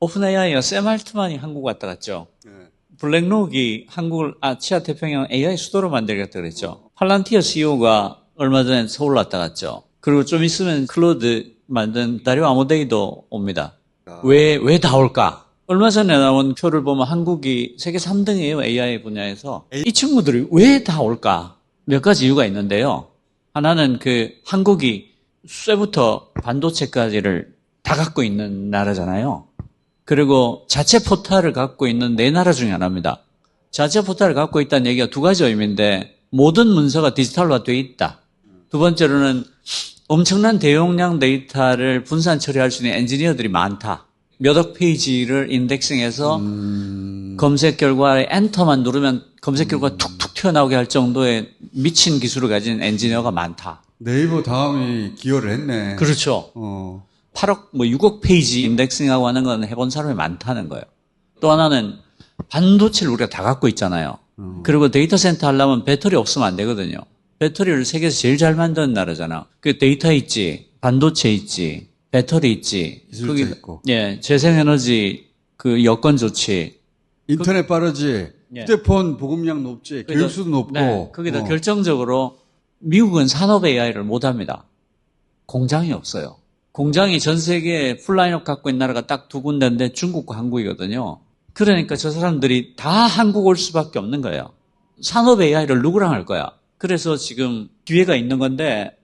오픈 AI가 샘 알트만이 한국 왔다 갔죠. 네. 블랙록이 한국을 아시아 태평양 AI 수도로 만들겠다 그랬죠. 팔란티어 CEO가 얼마 전에 서울 왔다 갔죠. 그리고 좀 있으면 클로드 만든 다리오 아모데이도 옵니다. 아. 왜, 왜 다 올까? 얼마 전에 나온 표를 보면 한국이 세계 3등이에요, AI 분야에서. 이 친구들이 왜 다 올까? 몇 가지 이유가 있는데요. 하나는 그 한국이 쇠부터 반도체까지를 다 갖고 있는 나라잖아요. 그리고 자체 포탈을 갖고 있는 네 나라 중에 하나입니다. 자체 포탈을 갖고 있다는 얘기가 두 가지 의미인데 모든 문서가 디지털화 돼 있다. 두 번째로는 엄청난 대용량 데이터를 분산 처리할 수 있는 엔지니어들이 많다. 몇억 페이지를 인덱싱해서 음, 검색 결과에 엔터만 누르면 검색 결과가 툭툭 튀어나오게 할 정도의 미친 기술을 가진 엔지니어가 많다. 네이버 다음이 기여를 했네. 그렇죠. 어. 8억, 뭐 6억 페이지 인덱싱하고 하는 건 해본 사람이 많다는 거예요. 또 하나는 반도체를 우리가 다 갖고 있잖아요. 그리고 데이터 센터 하려면 배터리 없으면 안 되거든요. 배터리를 세계에서 제일 잘 만드는 나라잖아. 그 데이터 있지, 반도체 있지, 배터리 있지. 기술자 거기- 있고. 예, 재생에너지 그 여건 좋지. 인터넷 빠르지. 예. 휴대폰 보급량 높지. 교육수도 높고. 네, 거기다 어. 결정적으로 미국은 산업 AI를 못 합니다. 공장이 없어요. 공장이 전 세계에 풀라인업 갖고 있는 나라가 딱 두 군데인데 중국과 한국이거든요. 그러니까 저 사람들이 다 한국 올 수밖에 없는 거예요. 산업 AI를 누구랑 할 거야? 그래서 지금 기회가 있는 건데